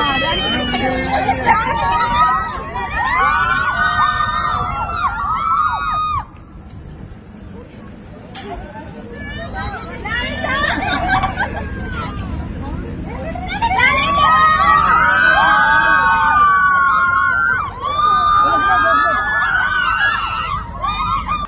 আমরা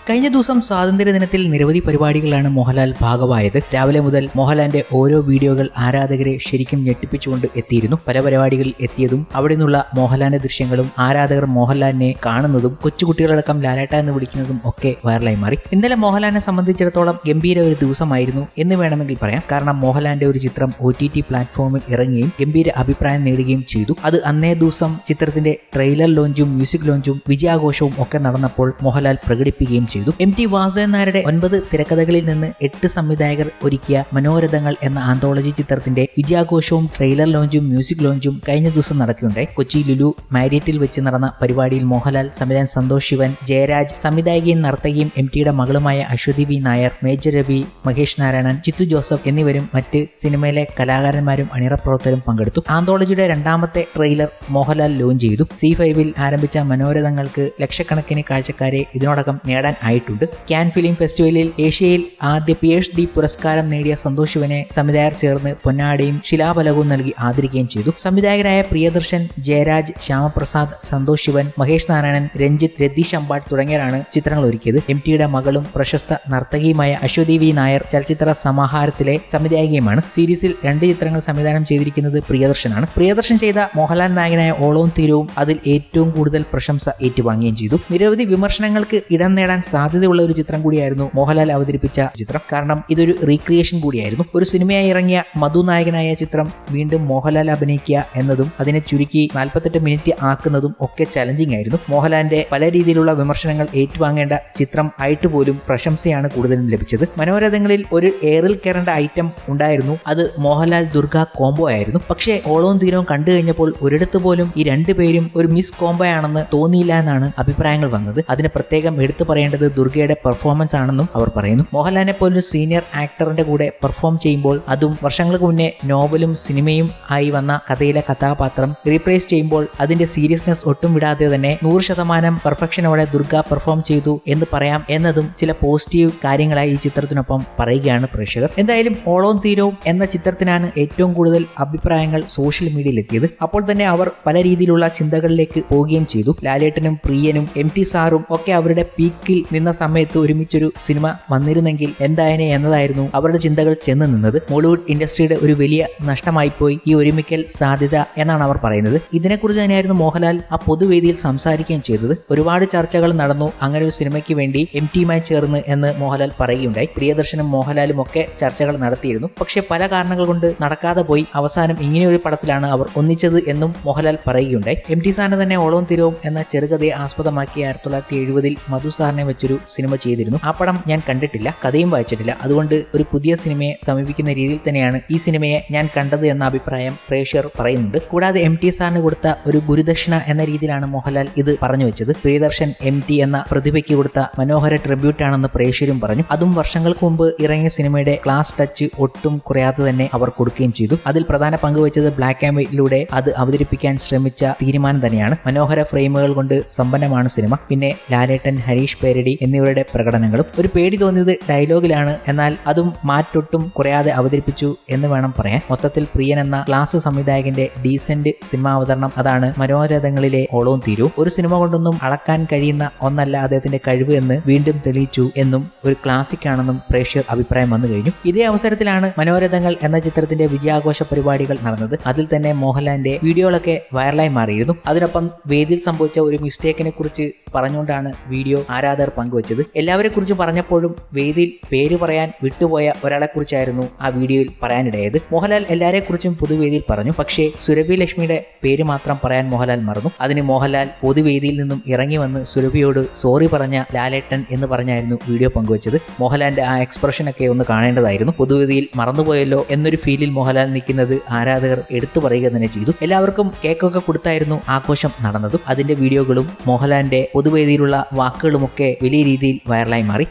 കഴിഞ്ഞ ദിവസം സ്വാതന്ത്ര്യ ദിനത്തിൽ നിരവധി പരിപാടികളാണ് മോഹൻലാൽ ഭാഗമായത്. രാവിലെ മുതൽ മോഹൻലാലിന്റെ ഓരോ വീഡിയോകൾ ആരാധകരെ ശരിക്കും ഞെട്ടിപ്പിച്ചുകൊണ്ട് എത്തിയിരുന്നു. പല പരിപാടികളിൽ എത്തിയതും അവിടെ നിന്നുള്ള മോഹൻലാലിന്റെ ദൃശ്യങ്ങളും ആരാധകർ മോഹൻലാലിനെ കാണുന്നതും കൊച്ചുകുട്ടികളടക്കം ലാലേട്ട എന്ന് വിളിക്കുന്നതും ഒക്കെ വൈറലായി മാറി. ഇന്നലെ മോഹൻലാലിനെ സംബന്ധിച്ചിടത്തോളം ഗംഭീര ഒരു ദിവസമായിരുന്നു എന്ന് വേണമെങ്കിൽ പറയാം. കാരണം മോഹൻലാലിന്റെ ഒരു ചിത്രം ഒ ടി ടി പ്ലാറ്റ്ഫോമിൽ ഇറങ്ങുകയും ഗംഭീര അഭിപ്രായം നേടുകയും ചെയ്തു. അത് അന്നേ ദിവസം ചിത്രത്തിന്റെ ട്രെയിലർ ലോഞ്ചും മ്യൂസിക് ലോഞ്ചും വിജയാഘോഷവും ഒക്കെ നടന്നപ്പോൾ മോഹൻലാൽ പ്രകടിപ്പിക്കുകയും ചെയ്തു. എം ടി വാസുദേവൻ നായരുടെ ഒൻപത് തിരക്കഥകളിൽ നിന്ന് എട്ട് സംവിധായകർ ഒരുക്കിയ മനോരഥങ്ങൾ എന്ന ആന്തോളജി ചിത്രത്തിന്റെ വിജയാഘോഷവും ട്രെയിലർ ലോഞ്ചും മ്യൂസിക് ലോഞ്ചും കഴിഞ്ഞ ദിവസം നടക്കുകയുണ്ടായി. കൊച്ചി ലുലു മാരിയറ്റിൽ വെച്ച് നടന്ന പരിപാടിയിൽ മോഹൻലാൽ സംവിധായകൻ സന്തോഷ് ശിവൻ ജയരാജ് സംവിധായകയും നർത്തകിയും എം ടിയുടെ മകളുമായ Aswathy V Nair major Ravi Mahesh Narayanan Chithu Joseph എന്നിവരും മറ്റ് സിനിമയിലെ കലാകാരന്മാരും അണിയറപ്രവർത്തകരും പങ്കെടുത്തു. ആന്തോളജിയുടെ രണ്ടാമത്തെ ട്രെയിലർ മോഹൻലാൽ ലോഞ്ച് ചെയ്തു. സി ഫൈവിൽ ആരംഭിച്ച മനോരഥങ്ങൾക്ക് ലക്ഷക്കണക്കിന് കാഴ്ചക്കാരെ ഇതിനോടകം നേടാൻ ആയിട്ടുണ്ട്. ക്യാൻ ഫിലിം ഫെസ്റ്റിവലിൽ ഏഷ്യയിൽ ആദ്യ പി എച്ച് ഡി പുരസ്കാരം നേടിയ സന്തോഷ് ശിവനെ സംവിധായകർ ചേർന്ന് പൊന്നാടയും ശിലാഫലകവും നൽകി ആദരിക്കുകയും ചെയ്തു. സംവിധായകരായ പ്രിയദർശൻ ജയരാജ് ശ്യാമപ്രസാദ് സന്തോഷ് ശിവൻ മഹേഷ് നാരായണൻ രഞ്ജിത്ത് രതീഷ് അമ്പാട് തുടങ്ങിയവരാണ് ചിത്രങ്ങൾ ഒരുക്കിയത്. എം ടിയുടെ മകളും പ്രശസ്ത നർത്തകിയുമായ അശ്വതി വി. നായർ ചലച്ചിത്ര സമാഹാരത്തിലെ സംവിധായികയുമാണ്. സീരീസിൽ രണ്ട് ചിത്രങ്ങൾ സംവിധാനം ചെയ്തിരിക്കുന്നത് പ്രിയദർശനാണ്. പ്രിയദർശൻ ചെയ്ത മോഹൻലാൽ നായകനായ ഓളവും തീരവും അതിൽ ഏറ്റവും കൂടുതൽ പ്രശംസ ഏറ്റുവാങ്ങുകയും ചെയ്തു. നിരവധി വിമർശനങ്ങൾക്ക് ഇടം നേടാൻ സാധ്യതയുള്ള ഒരു ചിത്രം കൂടിയായിരുന്നു മോഹൻലാൽ അവതരിപ്പിച്ച ചിത്രം. കാരണം ഇതൊരു റീക്രിയേഷൻ കൂടിയായിരുന്നു. ഒരു സിനിമയായി ഇറങ്ങിയ മധു നായകനായ ചിത്രം വീണ്ടും മോഹൻലാൽ അഭിനയിക്കുക എന്നതും അതിനെ ചുരുക്കി നാൽപ്പത്തെട്ട് മിനിറ്റ് ആക്കുന്നതും ഒക്കെ ചലഞ്ചിങ് ആയിരുന്നു. മോഹൻലാലിന്റെ പല രീതിയിലുള്ള വിമർശനങ്ങൾ ഏറ്റുവാങ്ങേണ്ട ചിത്രം ആയിട്ട് പോലും പ്രശംസയാണ് കൂടുതലും ലഭിച്ചത്. മനോരഥങ്ങളിൽ ഒരു എയറിൽ കയറേണ്ട ഐറ്റം ഉണ്ടായിരുന്നു. അത് മോഹൻലാൽ ദുർഗ കോംബോ ആയിരുന്നു. പക്ഷേ ഓളവും തീരവും കണ്ടു കഴിഞ്ഞപ്പോൾ ഒരിടത്ത് പോലും ഈ രണ്ടുപേരും ഒരു മിസ് കോംബോ ആണെന്ന് തോന്നിയില്ല എന്നാണ് അഭിപ്രായങ്ങൾ വന്നത്. അതിന് പ്രത്യേകം എടുത്തു പറയേണ്ടത് ദുർഗയുടെ പെർഫോമൻസ് ആണെന്നും അവർ പറയുന്നു. മോഹൻലാലിനെ പോലൊരു സീനിയർ ആക്ടറിന്റെ കൂടെ പെർഫോം ചെയ്യുമ്പോൾ അതും വർഷങ്ങൾക്ക് മുന്നേ നോവലും സിനിമയും ആയി വന്ന കഥയിലെ കഥാപാത്രം റീപ്ലേസ് ചെയ്യുമ്പോൾ അതിന്റെ സീരിയസ്നെസ് ഒട്ടും വിടാതെ തന്നെ നൂറ് ശതമാനം പെർഫെക്ഷനോടെ ദുർഗ പെർഫോം ചെയ്തു എന്ന് പറയാം എന്നതും ചില പോസിറ്റീവ് കാര്യങ്ങളായി ഈ ചിത്രത്തിനൊപ്പം പറയുകയാണ് പ്രേക്ഷകർ. എന്തായാലും ഓളവും തീരവും എന്ന ചിത്രത്തിനാണ് ഏറ്റവും കൂടുതൽ അഭിപ്രായങ്ങൾ സോഷ്യൽ മീഡിയയിൽ എത്തിയത്. അപ്പോൾ തന്നെ അവർ പല രീതിയിലുള്ള ചിന്തകളിലേക്ക് പോവുകയും ചെയ്തു. ലാലേട്ടനും പ്രിയനും എം ടി സാറും ഒക്കെ അവരുടെ പീക്കിൽ നിന്ന സമയത്ത് ഒരുമിച്ചൊരു സിനിമ വന്നിരുന്നെങ്കിൽ എന്തായനെ എന്നതായിരുന്നു അവരുടെ ചിന്തകൾ ചെന്ന് നിന്നത്. മോളിവുഡ് ഇൻഡസ്ട്രിയുടെ ഒരു വലിയ നഷ്ടമായി പോയി ഈ ഒരുമിക്കൽ സാധ്യത എന്നാണ് അവർ പറയുന്നത്. ഇതിനെക്കുറിച്ച് തന്നെയായിരുന്നു മോഹൻലാൽ ആ പൊതുവേദിയിൽ സംസാരിക്കുകയും ചെയ്തത്. ഒരുപാട് ചർച്ചകൾ നടന്നു. അങ്ങനെ ഒരു സിനിമയ്ക്ക് വേണ്ടി എം ടിയുമായി ചേർന്ന് എന്ന് മോഹൻലാൽ പറയുകയുണ്ടായി. പ്രിയദർശനും മോഹൻലാലും ഒക്കെ ചർച്ചകൾ നടത്തിയിരുന്നു. പക്ഷേ പല കാരണങ്ങൾ കൊണ്ട് നടക്കാതെ പോയി അവസാനം ഇങ്ങനെയൊരു പടത്തിലാണ് അവർ ഒന്നിച്ചത് എന്നും മോഹൻലാൽ പറയുകയുണ്ടായി. എം ടി സാറിന് തന്നെ ഓളവും തിരവും എന്ന ചെറുകഥയെ ആസ്പദമാക്കി ആയിരത്തി തൊള്ളായിരത്തി എഴുപതിൽ മധു സാറിനെ വെച്ചൊരു സിനിമ ചെയ്തിരുന്നു. ആ പടം ഞാൻ കണ്ടിട്ടില്ല കഥയും വായിച്ചിട്ടില്ല. അതുകൊണ്ട് ഒരു പുതിയ സിനിമയെ സമീപിക്കുന്ന രീതിയിൽ തന്നെയാണ് ഈ സിനിമയെ ഞാൻ കണ്ടത് എന്ന അഭിപ്രായം പ്രേക്ഷകർ പറയുന്നുണ്ട്. കൂടാതെ എം ടി സാറിന് കൊടുത്ത ഒരു ഗുരുദക്ഷിണ എന്ന രീതിയിലാണ് മോഹൻലാൽ ഇത് പറഞ്ഞു വെച്ചത്. പ്രിയദർശൻ എം ടി എന്ന പ്രതിഭയ്ക്ക് കൊടുത്ത മനോഹര ട്രിബ്യൂട്ട് ആണെന്ന് പ്രേക്ഷകരും പറഞ്ഞു. അതും വർഷങ്ങൾക്ക് മുമ്പ് ഇറങ്ങിയ സിനിമയുടെ ക്ലാസ് ടച്ച് ഒട്ടും കുറയാതെ തന്നെ അവർ കൊടുക്കുകയും ചെയ്തു. അതിൽ പ്രധാന പങ്ക് വെച്ചത് ബ്ലാക്ക് ആൻഡ് വൈറ്റിലൂടെ അത് അവതരിപ്പിക്കാൻ ശ്രമിച്ച തീരുമാനം തന്നെയാണ്. മനോഹര ഫ്രെയിമുകൾ കൊണ്ട് സമ്പന്നമാണ് സിനിമ. പിന്നെ ലാലേട്ടൻ ഹരീഷ് പേരടി എന്നിവരുടെ പ്രകടനങ്ങളും ഒരു പേടി തോന്നിയത് ഡയലോഗിലാണ്. എന്നാൽ അതും മാറ്റൊട്ടും കുറയാതെ അവതരിപ്പിച്ചു എന്ന് വേണം പറയാൻ. മൊത്തത്തിൽ പ്രിയൻ എന്ന ക്ലാസ് സംവിധായകന്റെ ഡീസന്റ് സിനിമ അവതരണം അതാണ് മനോരഥങ്ങളിലെ ഓളവും തീരു. ഒരു സിനിമ കൊണ്ടൊന്നും അളക്കാൻ കഴിയുന്ന ഒന്നല്ല അദ്ദേഹത്തിന്റെ കഴിവ് എന്ന് വീണ്ടും തെളിയിച്ചു എന്നും ഒരു ക്ലാസിക് ആണെന്നും പ്രേക്ഷകർ അഭിപ്രായം വന്നു കഴിഞ്ഞു. ഇതേ അവസരത്തിലാണ് മനോരഥങ്ങൾ എന്ന ചിത്രത്തിന്റെ വിജയാഘോഷ പരിപാടികൾ നടന്നത്. അതിൽ തന്നെ മോഹൻലാലിന്റെ വീഡിയോകളൊക്കെ വൈറലായി മാറിയിരുന്നു. അതിനൊപ്പം വേദിയിൽ സംഭവിച്ച ഒരു മിസ്റ്റേക്കിനെ കുറിച്ച് പറഞ്ഞുകൊണ്ടാണ് വീഡിയോ ആരാധകർ പങ്കുവച്ചത്. എല്ലാവരെ കുറിച്ച് പറഞ്ഞപ്പോഴും വേദിയിൽ പേര് പറയാൻ വിട്ടുപോയ ഒരാളെ കുറിച്ചായിരുന്നു ആ വീഡിയോയിൽ പറയാനിടയത് മോഹൻലാൽ എല്ലാരെ കുറിച്ചും പൊതുവേദിയിൽ പറഞ്ഞു. പക്ഷേ സുരഭി ലക്ഷ്മിയുടെ പേര് മാത്രം പറയാൻ മോഹൻലാൽ മറന്നു. അതിന് മോഹൻലാൽ പൊതുവേദിയിൽ നിന്നും ഇറങ്ങി വന്ന് സുരഭിയോട് സോറി പറഞ്ഞ ലാലേട്ടൻ എന്ന് പറഞ്ഞായിരുന്നു വീഡിയോ പങ്കുവച്ചത്. മോഹൻലാലിന്റെ ആ എക്സ്പ്രഷൻ ഒക്കെ ഒന്ന് കാണേണ്ടതായിരുന്നു. പൊതുവേദിയിൽ മറന്നുപോയല്ലോ എന്നൊരു ഫീലിൽ മോഹൻലാൽ നിൽക്കുന്നത് ആരാധകർ എടുത്തു പറയുക തന്നെ ചെയ്തു. എല്ലാവർക്കും കേക്കൊക്കെ കൊടുത്തായിരുന്നു ആഘോഷം നടന്നതും. അതിന്റെ വീഡിയോകളും മോഹൻലാലിന്റെ പൊതുവേദിയിലുള്ള വാക്കുകളുമൊക്കെ വലിയ രീതിയിൽ വൈറലായി മാറി.